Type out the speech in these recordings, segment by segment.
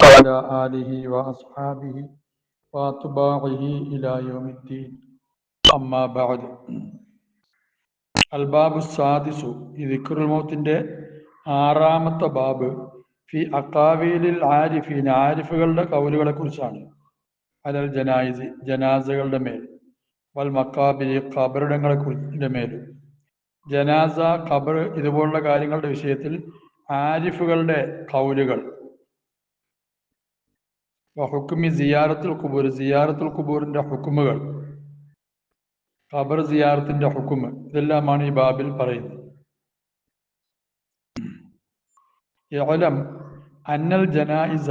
وعلى آله وأصحابه وأتباعه إلى يوم الدين أما بعد അൽബാബു സാദിസു ഈ ദിക്റുൽ മൗത്തിന്റെ ആറാമത്തെ ബാബ് ഫി അക്കാവീലിൽ ആരിഫീൻ ആരിഫുകളുടെ കൗലുകളെ കുറിച്ചാണ് അലൽ ജനായിസി ജനാസകളുടെ മേൽ വൽ മക്കാബിരി ഖബറിടങ്ങളെ കുറിച്ചിന്റെ മേലും ജനാസ ഖബർ ഇതുപോലുള്ള കാര്യങ്ങളുടെ വിഷയത്തിൽ ആരിഫുകളുടെ കൗലുകൾ ഹുക്കുമി സിയാറത്തുൽ കുബൂർ സിയാറത്തുൽ കുബൂറിന്റെ ഹുക്കുമുകൾ ഖബർ സിയാറത്തിന്റെ ഹുക്കുമ് ഇതെല്ലാമാണ് ഈ ബാബിൽ പറയുന്നത്. ഇഅലം അന്നൽ ജനായിസ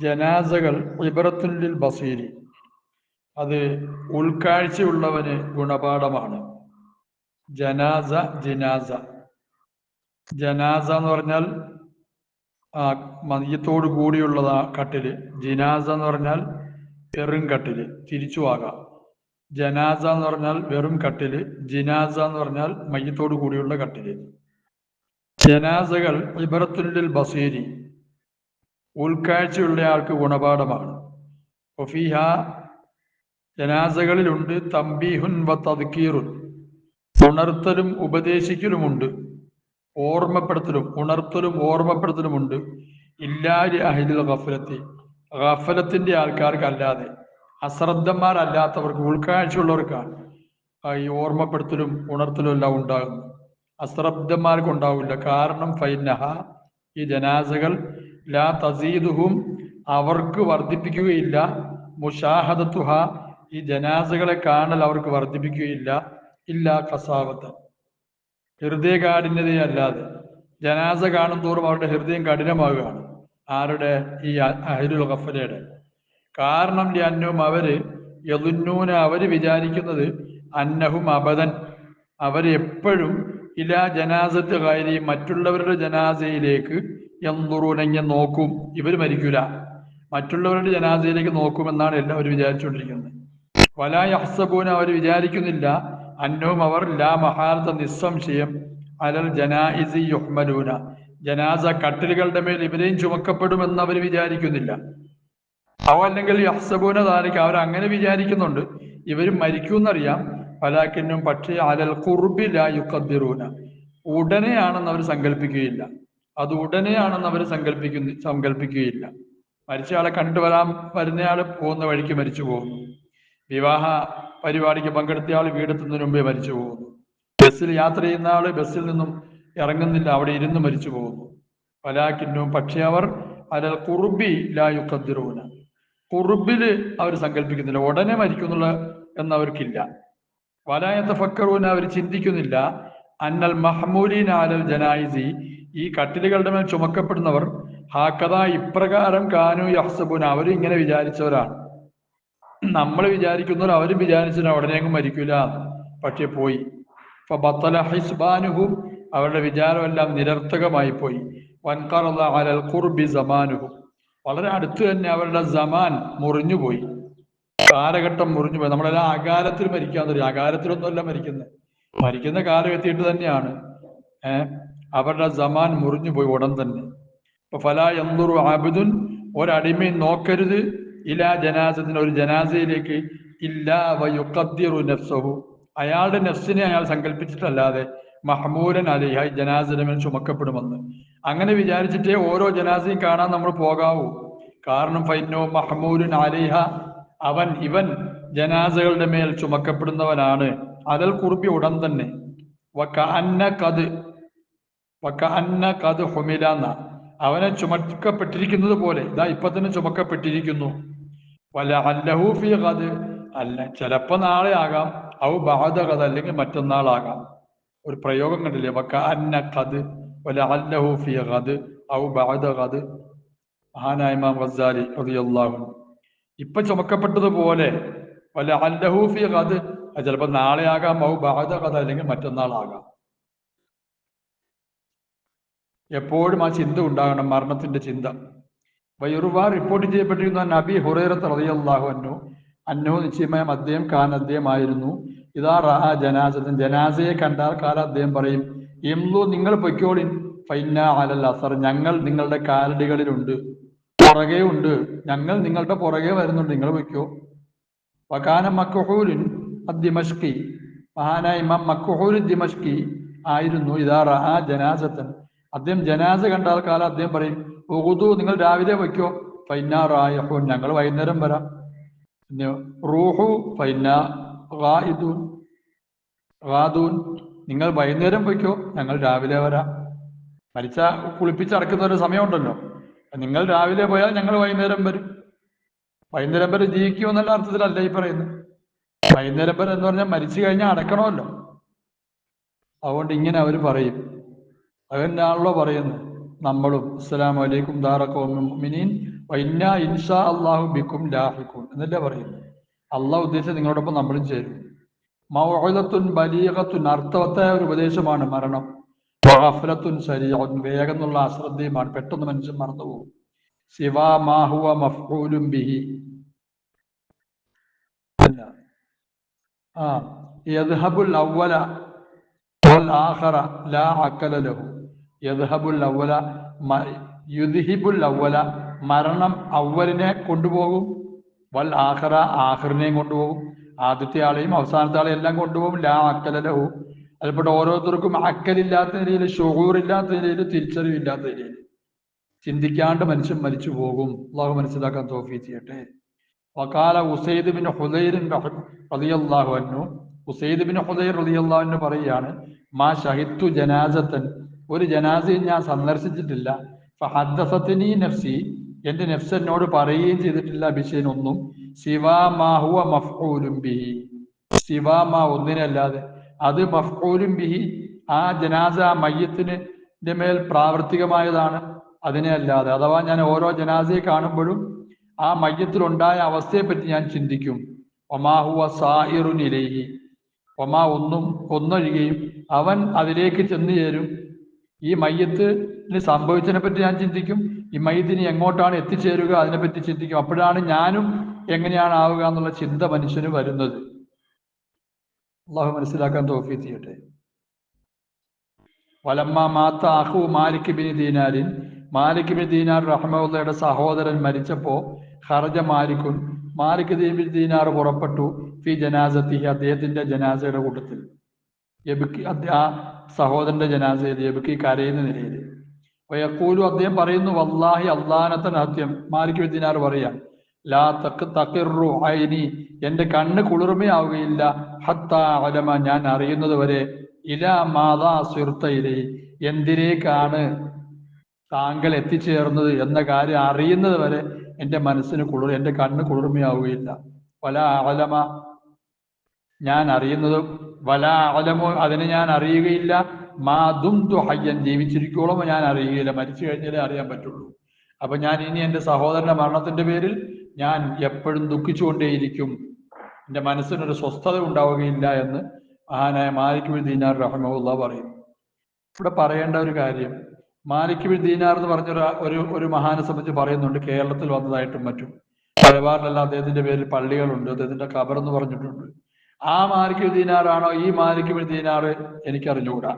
ജനാസകൾ ഇബറത്തുല്ലിൽ ബസീരി. അത് ഉൾക്കാഴ്ചയുള്ളവന് ഗുണപാഠമാണ്. ജനാസ ജിനാസ. ജനാസ എന്ന് പറഞ്ഞാൽ മയ്യത്തോട് ആ കട്ടിൽ. ജിനാസ എന്ന് പറഞ്ഞാൽ വെറും കട്ടിൽ. തിരിച്ചു ആകാം ജനാസ എന്ന് പറഞ്ഞാൽ വെറും കട്ടിൽ. ജിനാസ എന്ന് പറഞ്ഞാൽ മയ്യത്തോട് കൂടിയുള്ള കട്ടിൽ. ജനാസകൾ ഇബറത്തുല്ലിൽ ബസീരി. ഉൾക്കാഴ്ചയുള്ള ആൾക്ക് ഗുണപാഠമാണ്. ഒഫീഹ ജനാസകളിലുണ്ട് തമ്പീഹുൻ വ തദ്ക്കീറുൻ ഉണർത്തലും ഉപദേശിക്കലുമുണ്ട്. ഓർമ്മപ്പെടുത്തലും ഉണർത്തലും ഓർമ്മപ്പെടുത്തലുമുണ്ട്. ഇല്ലാരി അഹിലിൽ ഗഫലത്തി. ഗഫലത്തിന്റെ ആൾക്കാർക്കല്ലാതെ അശ്രദ്ധന്മാരല്ലാത്തവർക്ക് ഉൾക്കാഴ്ചയുള്ളവർക്കാണ് ഈ ഓർമ്മപ്പെടുത്തലും ഉണർത്തലും എല്ലാം ഉണ്ടാകുന്നു അശ്രദ്ധന്മാർക്ക് ഉണ്ടാവില്ല കാരണം ഫൈനഹ ഈ ജനാസകൾ ലാ തസീദുഹും അവർക്ക് വർദ്ധിപ്പിക്കുകയില്ല. മുഷാഹദത്തുഹ ഈ ജനാസകളെ കാണൽ അവർക്ക് വർദ്ധിപ്പിക്കുകയില്ല. ഇല്ല കസാവത്ത്. ഹൃദയകാഠിന്യതയല്ലാതെ ജനാസ കാണും തോറും അവരുടെ ഹൃദയം കഠിനമാവുകയാണ് ആരുടെ? ഈ അഹിരുൽ ഖഫലയുടെ കാരണം അന്നവും അവർ യതുന്നൂന അവർ വിചാരിക്കുന്നത് അന്നഹും അബദൻ. അവരെപ്പോഴും ഇലാ ജനാസത്ത് കാര്യം മറ്റുള്ളവരുടെ ജനാസയിലേക്ക് എന്തുറൂനങ്ങ നോക്കും. ഇവർ മരിക്കൂല. മറ്റുള്ളവരുടെ ജനാസയിലേക്ക് നോക്കുമെന്നാണ് എല്ലാവരും വിചാരിച്ചുകൊണ്ടിരിക്കുന്നത്. വലാ യഹ്സബൂന അവർ വിചാരിക്കുന്നില്ല. അന്നവും അവർ ലാ മഹാരത നിസ്സംശയം അലൽ ജനായിസി യുഹ്മലൂന. ജനാസ കട്ടിലുകളുടെ മേൽ ഇവരെയും ചുമക്കപ്പെടുമെന്ന് അവർ വിചാരിക്കുന്നില്ല. അവ അല്ലെങ്കിൽ യഹ്സബൂന താരിക്ക് അവർ അങ്ങനെ വിചാരിക്കുന്നുണ്ട്. ഇവർ മരിക്കുമെന്നറിയാം. പലാക്കിനും പക്ഷേ അലൽ കുർബില യുക്കദ്ദിറൂന ഉടനെയാണെന്ന് അവർ സങ്കല്പിക്കുകയില്ല അത് ഉടനെയാണെന്ന് അവർ സങ്കല്പിക്കുന്ന സങ്കല്പിക്കുകയില്ല മരിച്ചയാളെ കണ്ടുവരാൻ വരുന്നയാൾ പോകുന്ന വഴിക്ക് മരിച്ചു പോകുന്നു വിവാഹ പരിപാടിക്ക് പങ്കെടുത്ത ആൾ വീടെത്തുന്നതിന് മുമ്പേ മരിച്ചു പോകുന്നു. ബസ്സിൽ യാത്ര ചെയ്യുന്ന ആൾ ബസ്സിൽ നിന്നും ഇറങ്ങുന്നില്ല അവിടെ ഇരുന്ന് മരിച്ചു പോകുന്നു. പലാക്കിന്നും പക്ഷേ അവർ അല്ല കുറുബി ലായുക്കദ്ദിറൂന കുറുബിൽ അവർ സങ്കല്പിക്കുന്നില്ല ഉടനെ മരിക്കുന്നുള്ള എന്നവർക്കില്ല വലായത്തെ ഫക്കറൂന അവർ ചിന്തിക്കുന്നില്ല അന്നൽ മഹമൂലീൻ ആലൽ ജനായിസി ഈ കട്ടിലുകളുടെ മേൽ ചുമക്കപ്പെടുന്നവർ ഹാക്കഥ ഇപ്രകാരം കാനു യഹ്സബുന അവരും ഇങ്ങനെ വിചാരിച്ചവരാണ്. നമ്മൾ വിചാരിക്കുന്നവർ അവരും വിചാരിച്ചിട്ട് അവിടെ അങ്ങ് മരിക്കൂല. പക്ഷെ പോയി. ഇപ്പൊ ബത്തല ഹിസ്ബാനുഹും. അവരുടെ വിചാരമെല്ലാം നിരർത്ഥകമായി പോയി വൻകറല അലൽ ഖുർബി സമാനുഹും. വളരെ അടുത്ത് തന്നെ അവരുടെ സമാൻ മുറിഞ്ഞുപോയി. കാലഘട്ടം മുറിഞ്ഞുപോയി. നമ്മളെല്ലാം ആകാരത്തിൽ മരിക്കാൻ തുടങ്ങി. ആകാരത്തിലൊന്നുമല്ല മരിക്കുന്നത് മരിക്കുന്ന കാലം എത്തിയിട്ട് തന്നെയാണ്. ഏർ അവരുടെ സമാൻ മുറിഞ്ഞുപോയി ഉടൻ തന്നെ. ഇപ്പൊ ഫല എന്തൊരു ആബിദുൻ ഒരടിമയും നോക്കരുത്. ഇലാ ജനാസത്തിന് ഒരു ജനാസയിലേക്ക് ഇല്ലാ വയുക്കദ്ദിറു നഫ്സഹു. അയാളുടെ നഫ്സിനെ അയാൾ സങ്കല്പിച്ചിട്ടല്ലാതെ മഹമൂരൻ അലിഹ ജനാസിന്റെ മേൽ ചുമക്കപ്പെടുമെന്ന്. അങ്ങനെ വിചാരിച്ചിട്ടേ ഓരോ ജനാസയും കാണാൻ നമ്മൾ പോകാവൂ. കാരണം ഫൈനോ മഹമൂരൻ അലിഹ അവൻ ഇവൻ ജനാസകളുടെ മേൽ ചുമക്കപ്പെടുന്നവനാണ്. അതൽ കുറിപ്പി ഉടൻ തന്നെ. അവനെ ചുമക്കപ്പെട്ടിരിക്കുന്നത് പോലെ. ഇതാ ഇപ്പൊ തന്നെ ചുമക്കപ്പെട്ടിരിക്കുന്നു. വല അല്ലഹു ഫി കത് അല്ല ചിലപ്പോ നാളെ ആകാം. ഔ ബാധകത അല്ലെങ്കിൽ മറ്റന്നാളാകാം ഒരു പ്രയോഗം കണ്ടില്ലേ? വക്ക അന്ന കത് വല ഫി കത് ഔ ബാധകത് കത് വസാലി ഇമാം ഗസാലി റളിയല്ലാഹു ഇപ്പോ ചുമക്കപ്പെട്ടതുപോലെ വല്ല അല്ലഹൂഫി കത് ചിലപ്പോൾ നാളെ ആകാം ഔ ബാധകത അല്ലെങ്കിൽ മറ്റന്നാളാകാം എപ്പോഴും ആ ചിന്ത ഉണ്ടാകണം മരണത്തിന്റെ ചിന്ത. വയുറുവ റിപ്പോർട്ട് ചെയ്യപ്പെട്ടിരുന്ന നബി ഹുറൈറത്ത് റളിയല്ലാഹു അൻഹു അന്നോ നിശ്ചയമായും അദ്ദേഹം കാൻ അദ്ദേഹമായിരുന്നു ഇതാ റഹ ജനാസത്തിന് ജനാസയെ കണ്ടാൽ കാല അദ്ദേഹം പറയും എംലു നിങ്ങൾ പൊയ്ക്കോളിൻ ഫൈന അലൽ അസർ ഞങ്ങൾ നിങ്ങളുടെ കാലടികളിലുണ്ട് പുറകെ ഉണ്ട് ഞങ്ങൾ നിങ്ങളുടെ പുറകെ വരുന്നുണ്ട് നിങ്ങൾ പൊയ്ക്കോ. വകാന മക്കുഹൂലിൻ അദ്ദിമഷ്കി മഹാനായ ഇമാം മക്കുഹൂലിൻ ദിമഷ്കി ആയിരുന്നു ഇതാ റഹ ജനാസത്തൻ. അദ്ദേഹം ജനാസ കണ്ടാൽ കാല അദ്ദേഹം പറയും ഉഹുദു നിങ്ങൾ രാവിലെ വയ്ക്കോ? ഫൈനാറായഹു ഞങ്ങൾ വൈകുന്നേരം വരാം. പിന്നെ റൂഹു ഫൈന റായിദൂൻ. റാദൂൻ. നിങ്ങൾ വൈകുന്നേരം വയ്ക്കോ? ഞങ്ങൾ രാവിലെ വരാം. മരിച്ച കുളിപ്പിച്ചടക്കുന്ന ഒരു സമയമുണ്ടല്ലോ. നിങ്ങൾ രാവിലെ പോയാൽ ഞങ്ങൾ വൈകുന്നേരം വരും. വൈകുന്നേരം വരെ ജീവിക്കുമെന്നുള്ള അർത്ഥത്തിലല്ല ഈ പറയുന്നത്. വൈകുന്നേരം വരെ എന്ന് പറഞ്ഞാൽ മരിച്ചു കഴിഞ്ഞാൽ അടക്കണമല്ലോ. അതുകൊണ്ട് ഇങ്ങനെ അവർ പറയും. അതന്നെയാണല്ലോ പറയുന്നത്? നമ്മളും അസ്സലാം വലൈക്കും ദാറക്കോമിനീൻ ഇൻഷാ അള്ളാഹു ബിക്കും ലാഹിക്കും എന്നല്ലേ പറയുന്നത്. അള്ളാഹ് ഉദ്ദേശിച്ച നിങ്ങളോടൊപ്പം നമ്മളും ചേരും. മൗലത്തുൻ ബലീഹത്തുൻ അർത്ഥവത്തായ ഒരു ഉപദേശമാണ് മരണം. ഗഫലത്തുൻ ശരീരം വേഗം എന്നുള്ള അശ്രദ്ധയുമാണ്. പെട്ടെന്ന് മനുഷ്യൻ മറന്നുപോകും. സിവാ മാഹുവ മഫ്ഊലും ബിഹി. ആ. യദ്ഹബുൽ ആഖറ ലാ അക്കല ലഹു. യദ്ഹബുൽ യുദ്ഹിബുൽ അവല മരണം അവലിനെ കൊണ്ടുപോകും. വൽ ആഹ്റ ആഹ്റിനെയും കൊണ്ടുപോകും. ആദ്യത്തെ ആളെയും അവസാനത്തെ ആളെയും എല്ലാം കൊണ്ടുപോകും. ലാ അക്കല ലഹു. അതിൽപ്പെട്ട ഓരോരുത്തർക്കും അക്കലില്ലാത്ത നിലയിൽ ഷുഹൂറില്ലാത്ത നിലയിൽ തിരിച്ചറിവില്ലാത്ത നിലയിൽ. ചിന്തിക്കാണ്ട് മനുഷ്യൻ മരിച്ചു പോകും. അള്ളാഹു മനസ്സിലാക്കാൻ തോഫി ചെയ്യട്ടെ. വക്കാല ഉസൈദ് ബിൻ ഹുദൈറിൻ റളിയല്ലാഹു അന്നു ഉസൈദ് ബിൻ ഹുദൈർ റളിയല്ലാഹു അൻഹു പറയുകയാണ് മാ ഷഹിത്തു ജനാസത്തൻ ഒരു ജനാസയും ഞാൻ സന്ദർശിച്ചിട്ടില്ല. ഫഹദ്ദസത്നി നഫ്സി. എന്റെ നഫ്സ് എന്നോട് പറയുകയും ചെയ്തിട്ടില്ല അഭിഷേൻ ഒന്നും സിവാ മാഹുവ മഫ്ഊലും ബിഹി. സിവാ മാ ഒന്നിനല്ലാതെ. അത് മഫ്ഊലും ബിഹി. ആ ജനാസ ആ മേൽ പ്രാവർത്തികമായതാണ്. അതിനെ അല്ലാതെ. അഥവാ ഞാൻ ഓരോ ജനാസയെ കാണുമ്പോഴും ആ മയ്യത്തിലുണ്ടായ അവസ്ഥയെ പറ്റി ഞാൻ ചിന്തിക്കും. ഒമാഹുവ സായിറുനിലേഹി ഒമാ ഒന്നും ഒന്നൊഴികയും അവൻ അതിലേക്ക് ചെന്നു ചേരും. ഈ മയ്യത്തിന് സംഭവിച്ചതിനെ പറ്റി ഞാൻ ചിന്തിക്കും. ഈ മയ്യത്തിന് എങ്ങോട്ടാണ് എത്തിച്ചേരുക? അതിനെപ്പറ്റി ചിന്തിക്കും. അപ്പോഴാണ് ഞാനും എങ്ങനെയാണ് ആവുക എന്നുള്ള ചിന്ത മനുഷ്യന് വരുന്നത്. അള്ളാഹു മനസ്സിലാക്കാൻ തോഫി ചെയ്യട്ടെ. വലമ്മ മാത്ത അഹു മാലിക് ബിൻ ദീനാരിൻ. മാലിക് ബിൻ ദീനാർ റഹ്മുള്ളയുടെ സഹോദരൻ മരിച്ചപ്പോ ഹർജ മാലിക്കുൻ മാലിക് ബിൻ ദീനാർ പുറപ്പെട്ടു. ഫി ജനാസത്തി അദ്ദേഹത്തിന്റെ ജനാസയുടെ കൂട്ടത്തിൽ. അദ്ദേഹം ആ സഹോദരന്റെ ജനാസയിൽ എബുക്കി കരയുന്ന നിലയിൽ വയക്കൂലു അദ്ദേഹം പറയുന്നു വല്ലാഹി അള്ളാനത്തൻ ഹത്യം മാലിക് വിദ്യനാർ പറയാം ലാ തക്ക് തക്കിറു ഐനി എന്റെ കണ്ണ് കുളിർമയാവുകയില്ല. ഹത്ത അലമ ഞാൻ അറിയുന്നത് വരെ ഇല മാതാ സുഹൃത്തയിലെ എന്തിനേക്കാണ് താങ്കൾ എത്തിച്ചേർന്നത് എന്ന കാര്യം അറിയുന്നത് വരെ എന്റെ മനസ്സിന് കുളിർ എന്റെ കണ്ണ് കുളിർമയാവുകയില്ല. പല അലമ ഞാൻ അറിയുന്നത് വല അതിനെ ഞാൻ അറിയുകയില്ല. മാതും ഹയ്യൻ ജീവിച്ചിരിക്കോളം ഞാൻ അറിയുകയില്ല. മരിച്ചു കഴിഞ്ഞാലേ അറിയാൻ പറ്റുള്ളൂ. അപ്പൊ ഞാൻ ഇനി എന്റെ സഹോദരന്റെ മരണത്തിന്റെ പേരിൽ ഞാൻ എപ്പോഴും ദുഃഖിച്ചുകൊണ്ടേയിരിക്കും. എന്റെ മനസ്സിനൊരു സ്വസ്ഥത ഉണ്ടാവുകയില്ല എന്ന് മഹാനായ മാലിക് ദീനാർ റഹ്മുള്ള പറയും. ഇവിടെ പറയേണ്ട ഒരു കാര്യം മാലിക് ദീനാർ എന്ന് പറഞ്ഞ ഒരു ഒരു മഹാനെ സംബന്ധിച്ച് പറയുന്നുണ്ട്. കേരളത്തിൽ വന്നതായിട്ടും മറ്റും. മലബാറിലെല്ലാം അദ്ദേഹത്തിന്റെ പേരിൽ പള്ളികളുണ്ട്. അദ്ദേഹത്തിന്റെ ഖബർ എന്ന് പറഞ്ഞിട്ടുണ്ട്. ആ മാലിക് ദീനാറാണോ? ഈ മാലിക് ദീനാറ് എനിക്കറിഞ്ഞുകൂടാ.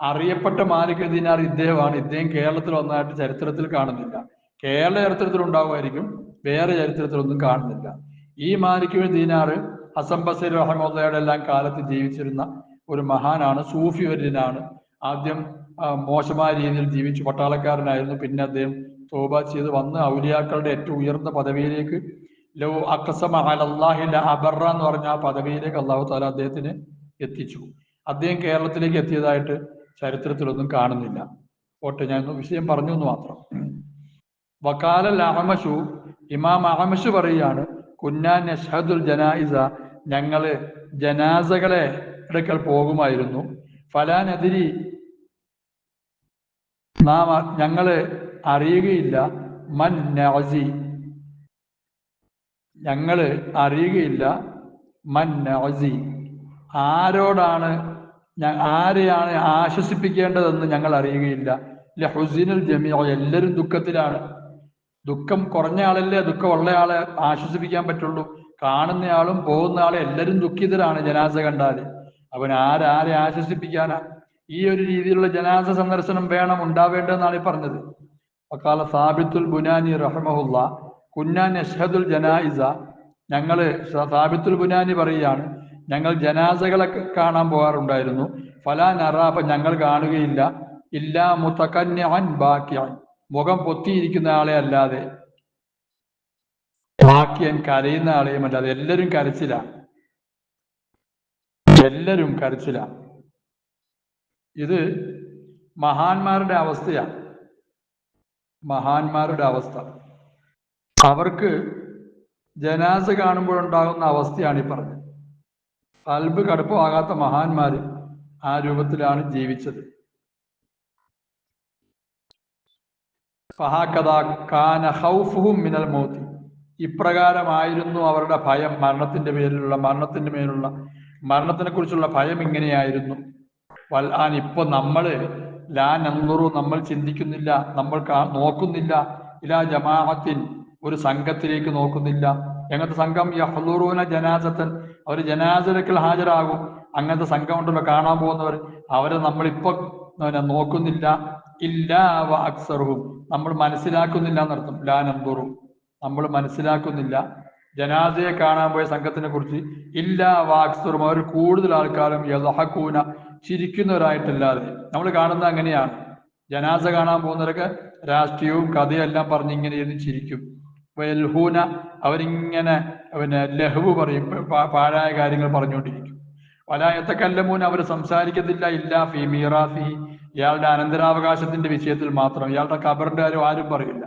അറിയപ്പെട്ട മാലിക് ദീനാർ ഇദ്ദേഹമാണ്. ഇദ്ദേഹം കേരളത്തിൽ ഒന്നായിട്ട് ചരിത്രത്തിൽ കാണുന്നില്ല. കേരള ചരിത്രത്തിൽ ഉണ്ടാകുമായിരിക്കും വേറെ ചരിത്രത്തിലൊന്നും കാണുന്നില്ല. ഈ മാലിക് ദീനാറ് ഹസൻ ബസീർ റഹമുള്ളയുടെ എല്ലാം കാലത്ത് ജീവിച്ചിരുന്ന ഒരു മഹാനാണ് സൂഫി വര്യനാണ്. ആദ്യം മോശമായ രീതിയിൽ ജീവിച്ചു. പട്ടാളക്കാരനായിരുന്നു. പിന്നെ അദ്ദേഹം തോബ ചെയ്ത് വന്ന് ഔലിയാക്കളുടെ ഏറ്റവും ഉയർന്ന പദവിയിലേക്ക് അലല്ലാഹി അബറ എന്ന് പറഞ്ഞ ആ പദവിയിലേക്ക് അള്ളാഹു താല അദ്ദേഹത്തിന് എത്തിച്ചു. അദ്ദേഹം കേരളത്തിലേക്ക് എത്തിയതായിട്ട് ചരിത്രത്തിലൊന്നും കാണുന്നില്ല. ഓട്ടെ ഞാൻ വിഷയം പറഞ്ഞു എന്ന് മാത്രം. വക്കാലൽ അഹമഷു ഇമാം അഹമഷു പറയുകയാണ് കുഞ്ഞാൻ ജനായിസ ഞങ്ങൾ ജനാസകളെ എടുക്കൽ പോകുമായിരുന്നു. ഫലാനെതിരി നാം ഞങ്ങൾ അറിയുകയില്ല. മൻ നഅസി ഞങ്ങൾ അറിയുകയില്ല. മൻ നഅസി. ആരോടാണ് ആരെയാണ് ആശ്വസിപ്പിക്കേണ്ടതെന്ന് ഞങ്ങൾ അറിയുകയില്ല. അല്ലെ ഹുസീനൽ ജമി എല്ലാവരും ദുഃഖത്തിലാണ്. ദുഃഖം കുറഞ്ഞ ആളല്ലേ ദുഃഖമുള്ള ആളെ ആശ്വസിപ്പിക്കാൻ പറ്റുള്ളൂ. കാണുന്നയാളും പോകുന്ന ആളും എല്ലാവരും ദുഃഖിതരാണ് ജനാസ കണ്ടാൽ അവൻ ആരാരെ ആശ്വസിപ്പിക്കാനാ? ഈ ഒരു രീതിയിലുള്ള ജനാസ സന്ദർശനം വേണം ഉണ്ടാവേണ്ടതെന്നാണ് ഈ പറഞ്ഞത്. അക്കാല സാബിത്തുൽ ബുനാനി റഹ്മഹുല്ല. കുന്നാൻ അഷദുൽ ജനായിസ. ഞങ്ങൾ സാബിത്തുൽ ബുനാനി പറയുകയാണ് ഞങ്ങൾ ജനാസകളെ കാണാൻ പോകാറുണ്ടായിരുന്നു. ഫലാ നറ ഞങ്ങൾ കാണുകയില്ല. ഇല്ലാ മുത്തക്കന്യാൻ ബാക്കിയാൻ മുഖം പൊത്തിയിരിക്കുന്ന ആളെ അല്ലാതെ. ബാക്കിയൻ കരയുന്ന ആളെയും അല്ലാതെ. എല്ലാവരും കരച്ചില. എല്ലാവരും കരച്ചില. ഇത് മഹാന്മാരുടെ അവസ്ഥയാണ് മഹാന്മാരുടെ അവസ്ഥ. അവർക്ക് ജനാസ കാണുമ്പോഴുണ്ടാകുന്ന അവസ്ഥയാണ് ഈ പറഞ്ഞത്. കൽബ് കടുപ്പമാകാത്ത മഹാന്മാർ ആ രൂപത്തിലാണ് ജീവിച്ചത്. മിനൽ ഇപ്രകാരമായിരുന്നു അവരുടെ ഭയം. മരണത്തിന്റെ പേരിലുള്ള മരണത്തിന്റെ മേലുള്ള മരണത്തിനെ കുറിച്ചുള്ള ഭയം ഇങ്ങനെയായിരുന്നു. വൽ ആൻ ഇപ്പൊ നമ്മൾ ലാ നന്നുറു നമ്മൾ ചിന്തിക്കുന്നില്ല നമ്മൾ നോക്കുന്നില്ല. ഇലാ ജമാഅത്തിൻ ഒരു സംഘത്തിലേക്ക് നോക്കുന്നില്ല. എങ്ങനത്തെ സംഘം? യഹ്ലൂറൂന ജനാസത്തൻ. അവർ ജനാസരക്കിൽ ഹാജരാകും. അങ്ങനത്തെ സംഘം ഉണ്ടല്ലോ കാണാൻ പോകുന്നവർ അവരെ നമ്മളിപ്പോ നോക്കുന്നില്ല. ഇല്ല അക്സറും നമ്മൾ മനസ്സിലാക്കുന്നില്ല എന്നർത്ഥം. ലാ നന്ദുറും നമ്മൾ മനസ്സിലാക്കുന്നില്ല. ജനാസയെ കാണാൻ പോയ സംഘത്തിനെ കുറിച്ച് ഇല്ല വാക്സറും അവർ കൂടുതൽ ആൾക്കാരും യദഹക്കൂന. ചിരിക്കുന്നവരായിട്ടല്ലാതെ. നമ്മൾ കാണുന്നത് അങ്ങനെയാണ്. ജനാസ കാണാൻ പോകുന്നവരൊക്കെ രാഷ്ട്രീയവും കഥയും എല്ലാം പറഞ്ഞ് ഇങ്ങനെ ഇരുന്ന് ചിരിക്കും. വെൽഹൂന അവരിങ്ങനെ പിന്നെ ലഹുവ് പറയും പാഴായ കാര്യങ്ങൾ പറഞ്ഞുകൊണ്ടിരിക്കും. വലായത്തക്കല്ലമൂൻ അവർ സംസാരിക്കത്തില്ല ഇല്ല ഫി മീറാഫി ഇയാളുടെ അനന്തരാവകാശത്തിന്റെ വിഷയത്തിൽ മാത്രം ഇയാളുടെ കബറിന്റെ കാര്യം ആരും പറയില്ല.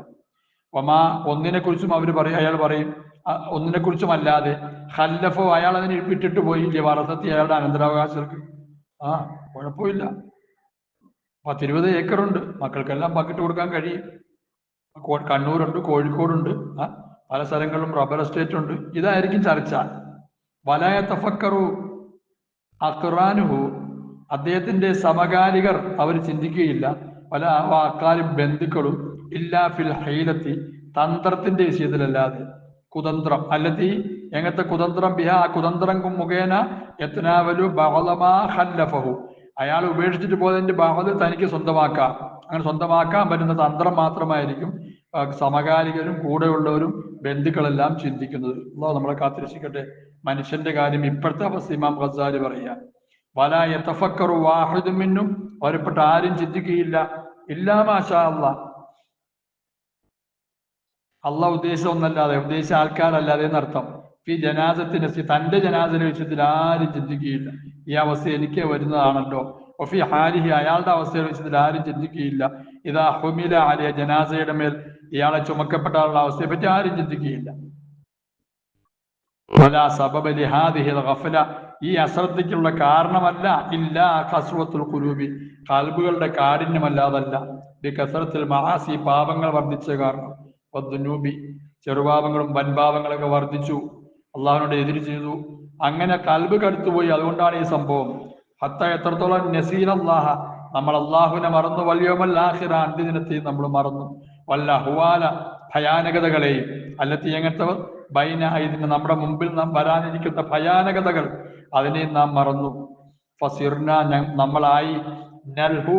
ഒമാ ഒന്നിനെ കുറിച്ചും അവർ പറയും അയാൾ പറയും ഒന്നിനെ കുറിച്ചും അല്ലാതെ ഹല്ലഫോ അയാൾ അതിനെ വിട്ടിട്ട് പോയില്ലേ വറസത്തി അയാളുടെ അനന്തരാവകാശർക്ക് ആ കുഴപ്പമില്ല. പത്തിരുപത് ഏക്കറുണ്ട് മക്കൾക്കെല്ലാം പങ്കിട്ട് കൊടുക്കാൻ കഴിയും. കണ്ണൂരുണ്ട് കോഴിക്കോടുണ്ട് പല സ്ഥലങ്ങളിലും റബ്ബർ എസ്റ്റേറ്റ് ഉണ്ട്. ഇതായിരിക്കും ചർച്ച. വലായ തഫക്കറു അഖ്റാനുഹു. അദ്ദേഹത്തിന്റെ സമകാലികർ അവർ ചിന്തിക്കുകയില്ല. പല അക്കാലും ബന്ധുക്കളും ഇല്ലാ ഫിൽ ഹൈലത്തി തന്ത്രത്തിന്റെ വിഷയത്തിലല്ലാതെ. കുതന്ത്രം. അല്ലത്തി എങ്ങനത്തെ കുതന്ത്രം? ബിഹ ആ കുതന്ത്രം മുഖേന എത്തനാവലു ബഹലമാ ഹല്ലഫഹു അയാൾ ഉപേക്ഷിച്ചിട്ട് പോയതിന്റെ ബഹൽ തനിക്ക് സ്വന്തമാക്കാം. അങ്ങനെ സ്വന്തമാക്കാൻ പറ്റുന്ന തന്ത്രം മാത്രമായിരിക്കും സമകാലികരും കൂടെയുള്ളവരും ബന്ധുക്കളെല്ലാം ചിന്തിക്കുന്നത്. അള്ളാഹു നമ്മളെ കാത്തിരിക്കട്ടെ മനുഷ്യന്റെ കാര്യം ഇപ്പോഴത്തെ അവസ്ഥ ഇമാം ഖസാൽ പറയാ വല യതഫക്കറു വാഹിദും മിന്നും. അവരെപ്പെട്ട ആരും ചിന്തിക്കുകയില്ല. ഇല്ലാ മാഷാ അല്ല അള്ളാഹ് ഉദ്ദേശിച്ച ഒന്നല്ലാതെ ഉദ്ദേശ ആൾക്കാരല്ലാതെ എന്നർത്ഥം. ഈ ജനാസത്തിന്റെ സ്ഥിതി തന്റെ ജനാദന വിഷയത്തിൽ ആരും ചിന്തിക്കുകയില്ല. ഈ അവസ്ഥ എനിക്ക് വരുന്നതാണല്ലോ. ഒഫി ഹാരിഹി അയാളുടെ അവസ്ഥയുടെ വിഷയത്തിൽ ആരും ചിന്തിക്കുകയില്ല. ഇതാ ഹുമില അലിയ ജനാസയുടെ മേൽ ഇയാളെ ചുമക്കപ്പെട്ട ആളുടെ അവസ്ഥയെ പറ്റി ആരും ചിന്തിക്കുകയില്ല ഈ അശ്രദ്ധയ്ക്കുള്ള കാരണമല്ല ഇല്ല കസുവത്തുൽ കുലൂബി കൽബുകളുടെ കാഠിന്യമല്ലാതല്ല. ഈ കസറത്തിൽ മഹാസി പാപങ്ങൾ വർദ്ധിച്ച കാരണം. വദ്ദുനൂബി ചെറുപാപങ്ങളും വൻപാപങ്ങളൊക്കെ വർദ്ധിച്ചു. അള്ളാഹുനോട് എതിര് ചെയ്തു. അങ്ങനെ കൽബ് കടുത്തുപോയി. അതുകൊണ്ടാണ് ഈ സംഭവം. ഹത്ത എത്രത്തോളം നസീർ അള്ളാഹ നമ്മൾ അള്ളാഹുവിനെ മറന്നു വല്യോമല്ലാഹിറ അന്ത്യദിനത്തെയും നമ്മൾ മറന്നു. വല്ല ഹുവാല ഭയാനകതകളെയും അല്ലത്തി എങ്ങനത്തെ ബൈന ഇതിന് നമ്മുടെ മുമ്പിൽ നാം വരാനിരിക്കുന്ന ഭയാനകതകൾ അതിനെയും നാം മറന്നു. ഫസിർന നമ്മളായി. നൽഹു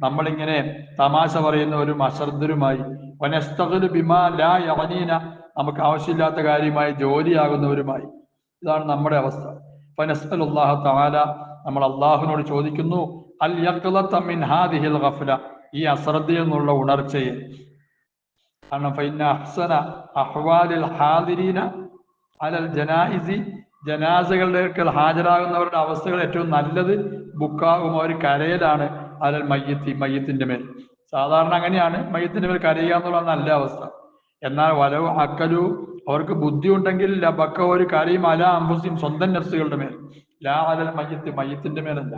നമ്മളിങ്ങനെ തമാശ പറയുന്ന ഒരു അശ്രദ്ധരുമായി. വനസ്തകലു ബിമാ ലാ യവനീന നമുക്ക് ആവശ്യമില്ലാത്ത കാര്യമായി ജോലിയാകുന്നവരുമായി. ഇതാണ് നമ്മുടെ അവസ്ഥ. ഫനസ്അലുല്ലാഹ തആല നമ്മൾ അള്ളാഹുവിനോട് ചോദിക്കുന്നു അൽ ഹാദിഹിൽ ഈ അശ്രദ്ധയിൽ നിന്നുള്ള ഉണർച്ചയെ. കാരണം ഫൈന അഹ്സന ഹാദിരീന അലൽ ജനാസകളുടെ ഹാജരാകുന്നവരുടെ അവസ്ഥകൾ ഏറ്റവും നല്ലത് ബുക്കാവും അവർ കരയലാണ് അലൽ മയ്യത്തി മയ്യത്തിന്റെ മേൽ. സാധാരണ അങ്ങനെയാണ് മയ്യത്തിന്റെ മേൽ കരയുക എന്നുള്ള നല്ല അവസ്ഥ. എന്നാൽ വലവ് അക്കലു അവർക്ക് ബുദ്ധി ഉണ്ടെങ്കിൽ ലബക്ക ഒരു കരയും അല അമ്പുസിയും സ്വന്തം നഫ്സുകളുടെ മേൽ. ലാ അലൽ മയ്യത്ത് മയ്യത്തിന്റെ മേലല്ല.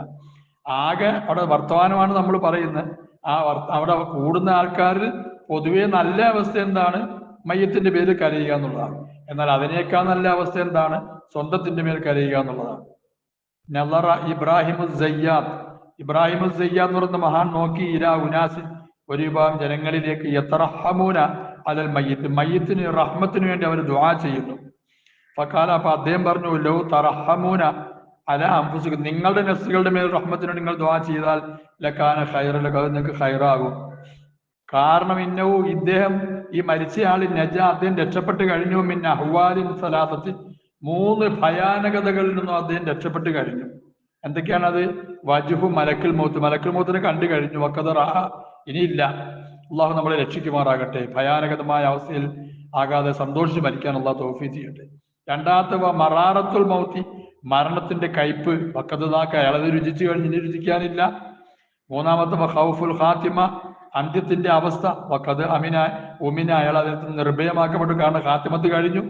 ആകെ അവിടെ വർത്തമാനമാണ് നമ്മൾ പറയുന്നത്. ആ അവിടെ കൂടുന്ന ആൾക്കാരിൽ പൊതുവെ നല്ല അവസ്ഥ എന്താണ്? മയ്യത്തിന്റെ പേരിൽ കരയുക എന്നുള്ളതാണ്. എന്നാൽ അതിനേക്കാൾ നല്ല അവസ്ഥ എന്താണ്? സ്വന്തത്തിന്റെ മേൽ കരയുക എന്നുള്ളതാണ്. നല്ലറ ഇബ്രാഹിം സയ്യാദ് ഇബ്രാഹിം സയ്യാദ് എന്ന് പറയുന്ന മഹാൻ നോക്കി ഇരാ ഉനാസി. ഒരു വിഭാഗം ജനങ്ങളിലേക്ക് യത്തറഹമൂന അലൽ മയ്യത്ത്. മയ്യത്തിന് റഹ്മത്തിന് വേണ്ടി അവർ ദുആ ചെയ്യുന്നു. ഫക്കാല അപ്പൊ അദ്ദേഹം പറഞ്ഞു ലോ തറഹമൂന അല നിങ്ങളുടെ നസ്സുകളുടെ മേൽ റഹ്മത്തിന് നിങ്ങൾ ദ്വാ ചെയ്താൽ ലക്കാന ഖൈറലക അത് നിങ്ങൾക്ക് ഖൈറാകും. കാരണം ഇന്നവും ഇദ്ദേഹം ഈ മരിച്ചയാൾ നജ അദ്ദേഹം രക്ഷപ്പെട്ട് കഴിഞ്ഞു. പിന്നെ അഹ്വാലിൻ സലാസത്തിൽ മൂന്ന് ഭയാനകതകളിൽ നിന്നും അദ്ദേഹം രക്ഷപ്പെട്ട് കഴിഞ്ഞു. എന്തൊക്കെയാണ് അത് വജുഹു മലക്കിൽ മൂത്ത്. മലക്കിൽ മൂത്തിനെ കണ്ടു കഴിഞ്ഞു. വക്കത റാഹ ഇനിയില്ല. അള്ളാഹു നമ്മളെ രക്ഷിക്കുമാറാകട്ടെ. ഭയാനകതമായ അവസ്ഥയിൽ ആകാതെ സന്തോഷിച്ച് മരിക്കാൻ അള്ളാഹ് തോഫി ചെയ്യട്ടെ. രണ്ടാമത്തെ മറാറത്തുൽ മൗത്തി. മരണത്തിന്റെ കയ്പ് വക്കതാക്ക അയാളത് രുചിച്ചു കഴിഞ്ഞ് രുചിക്കാനില്ല. മൂന്നാമത്തെ ഹൗഫുൽ ഖാത്തിമ അന്ത്യത്തിന്റെ അവസ്ഥ വക്കത് അമിന ഉമിന അയാൾ നിന്ന് നിർഭയമാക്കപ്പെട്ടു. കാരണം ഖാത്തിമത്ത് കഴിഞ്ഞു.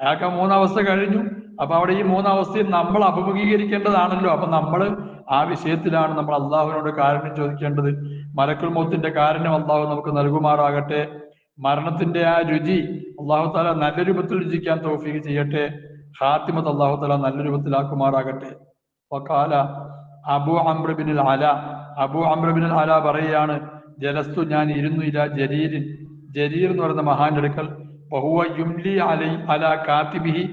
അയാൾക്ക് ആ മൂന്നവസ്ഥ കഴിഞ്ഞു. അപ്പൊ അവിടെ ഈ മൂന്നവസ്ഥയിൽ നമ്മൾ അഭിമുഖീകരിക്കേണ്ടതാണല്ലോ. അപ്പൊ നമ്മൾ ആ വിഷയത്തിലാണ് നമ്മൾ അള്ളാഹുവിനോട് കാരണം ചോദിക്കേണ്ടത്. മലക്കുൽ മൗത്തിന്റെ കാരണം അള്ളാഹു നമുക്ക് നൽകുമാറാകട്ടെ. മരണത്തിന്റെ ആ രുചി അള്ളാഹു താല നല്ല രൂപത്തിൽ രുചിക്കാൻ തോഫീക്ക് ചെയ്യട്ടെ. ഹാത്തിമത്ത് അള്ളാഹു തല നല്ല രൂപത്തിലാക്കുമാറാകട്ടെ. വക്കാല അബു അംബ്രബിനിൽ അല. അബു അംബ്രബിനിൽ അല പറയുകയാണ് ജലസ്തു ഞാൻ ഇരുന്നു ഇല ജരീരിൻ. ജരീർ എന്ന് പറയുന്ന മഹാന്റെ അടുക്കൽ ബഹുവ യുംലി അലൈ അല കാത്തിബിഹി.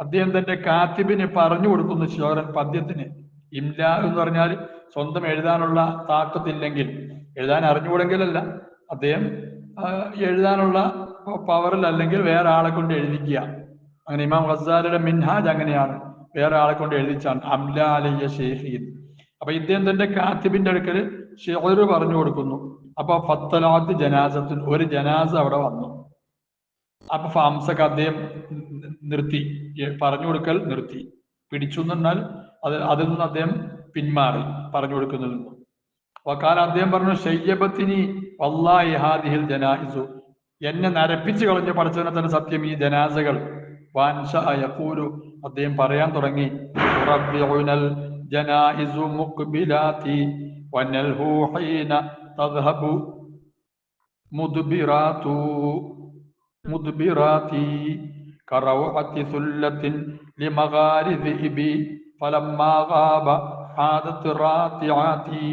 അദ്ദേഹം തന്റെ കാത്തിബിന് പറഞ്ഞു കൊടുക്കുന്നു ശോരൻ പദ്യത്തിന്. ഇംല എന്ന് പറഞ്ഞാൽ സ്വന്തം എഴുതാനുള്ള താക്കത്തില്ലെങ്കിൽ. എഴുതാൻ അറിഞ്ഞുകൂടെങ്കിലല്ല. അദ്ദേഹം എഴുതാനുള്ള പവറിൽ അല്ലെങ്കിൽ വേറെ ആളെ കൊണ്ട് എഴുതിക്കുക. അങ്ങനെ ഇമാം ഗസാലിയുടെ മിൻഹാജ് അങ്ങനെയാണ്. വേറെ ആളെ കൊണ്ട് എഴുതിച്ചാണ്. അംല അലയ്യ ഷെയ്ഖീൻ അപ്പൊ ഇദ്ദേഹം തന്റെ കാത്തിബിന്റെ അടുക്കൽ ഷെഹർ പറഞ്ഞു കൊടുക്കുന്നു. അപ്പൊ ഫത്തലാത്ത് ജനാസത്തിൽ ഒരു ജനാസ അവിടെ വന്നു. അപ്പൊ ഫാംസക്ക് അദ്ദേഹം നിർത്തി. പറഞ്ഞു കൊടുക്കൽ നിർത്തി. പിടിച്ചു എന്നാൽ അത് അതിൽ നിന്ന് അദ്ദേഹം പിന്മാറി പറഞ്ഞു കൊടുക്കുന്നതിൽ നിന്നും. വക്കാല അദ്ദേഹം പറഞ്ഞു ഷയ്യബത്തിനി വല്ലാഹി ഹാദിഹിൽ ജനാഹിസു എന്നെ നരപ്പിച്ചു കളഞ്ഞ പഠിച്ചതിനെ തന്നെ സത്യം ഈ ജനാസകൾ വാൻഷ യക്കൂലു അദ്ദേഹം പറയാൻ തുടങ്ങി റബ്ബിഉനൽ ജനായിസു മുഖ്ബിലാത്തി വനൽഹു ഹീന തദ്ഹബു മുദ്ബിറാതു മുദ്ബിറാത്തി കറൗഅത്തി സുല്ലത്തിൻ ലിമഗാരിദ് ഇബി ഫലമ്മാ ഗാബ ഹാദത്ത് റാത്തിആത്തി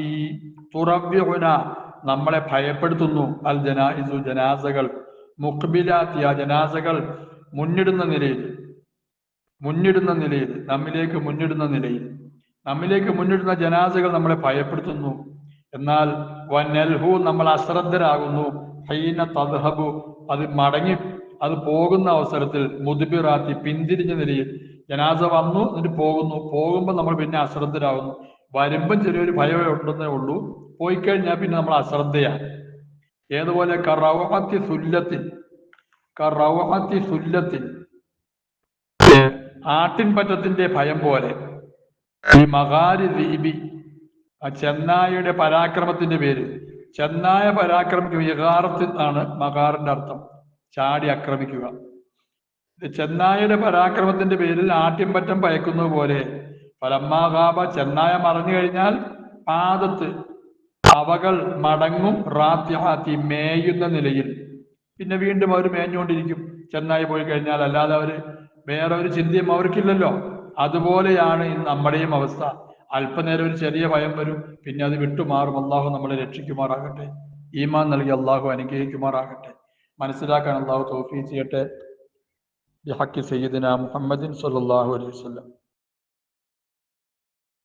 തുറബ്ബിഉന നമ്മളെ ഭയപ്പെടുത്തുന്നു അൽ ജനായിസു ജനാസകൾ. മുഖ്ബിലാത്തി ആ ജനാസകൾ. മുന്നിടുന്ന നിലയിൽ മുന്നിടുന്ന നിലയിൽ നമ്മിലേക്ക് മുന്നിടുന്ന നിലയിൽ നമ്മിലേക്ക് മുന്നിടുന്ന ജനാസകൾ നമ്മളെ ഭയപ്പെടുത്തുന്നു. എന്നാൽ വൻ വനൽഹു നമ്മൾ അശ്രദ്ധരാകുന്നു. ഹൈന തദ്ഹബു അത് മടങ്ങി അത് പോകുന്ന അവസരത്തിൽ മുതുബിറാത്തി പിന്തിരിഞ്ഞ നിലയിൽ ജനാസ വന്നു എന്നിട്ട് പോകുന്നു. പോകുമ്പോൾ നമ്മൾ പിന്നെ അശ്രദ്ധരാകുന്നു. വരുമ്പം ചെറിയൊരു ഭയമേ ഉണ്ടെന്നേ ഉള്ളൂ. പോയി കഴിഞ്ഞാൽ പിന്നെ നമ്മൾ അശ്രദ്ധയാണ്. ഏതുപോലെ കറവത്തി സുല്ലത്തിൻ കറവത്തി സുല്ലത്തിൻ. ആട്ടിൻ പറ്റത്തിന്റെ ഭയം പോലെ. ഈ മകാരി ദീപി ആ ചെന്നായയുടെ പരാക്രമത്തിന്റെ പേര് ചെന്നായ പരാക്രമിക്കുക വികാരത്തിൽ ആണ് മകാറിന്റെ അർത്ഥം. ചാടി ആക്രമിക്കുക. ചെന്നായയുടെ പരാക്രമത്തിന്റെ പേരിൽ ആട്ടിൻപറ്റം പയക്കുന്നത് പോലെ. ഫലമ്മാകാബ ചെന്നായ മറഞ്ഞു കഴിഞ്ഞാൽ പാദത്ത് അവകൾ മടങ്ങും റാത്യാത്തി മേയുന്ന നിലയിൽ. പിന്നെ വീണ്ടും അവർ മേഞ്ഞുകൊണ്ടിരിക്കും. ചെന്നായി പോയി കഴിഞ്ഞാൽ അല്ലാതെ അവർ വേറെ ഒരു ചിന്തയും അവർക്കില്ലല്ലോ. അതുപോലെയാണ് ഇന്ന് നമ്മുടെയും അവസ്ഥ. അല്പനേരം ഒരു ചെറിയ ഭയം വരും. പിന്നെ അത് വിട്ടുമാറും. അള്ളാഹു നമ്മളെ രക്ഷിക്കുമാറാകട്ടെ. ഈമാൻ നൽകി അള്ളാഹു അനുഗ്രഹിക്കുമാറാകട്ടെ. മനസ്സിലാക്കാൻ അള്ളാഹു തോഫീ ചെയ്യട്ടെ. ബിഹക്കി സയ്യിദിന മുഹമ്മദിൻ സല്ലാഹു അലൈഹി വസല്ലം.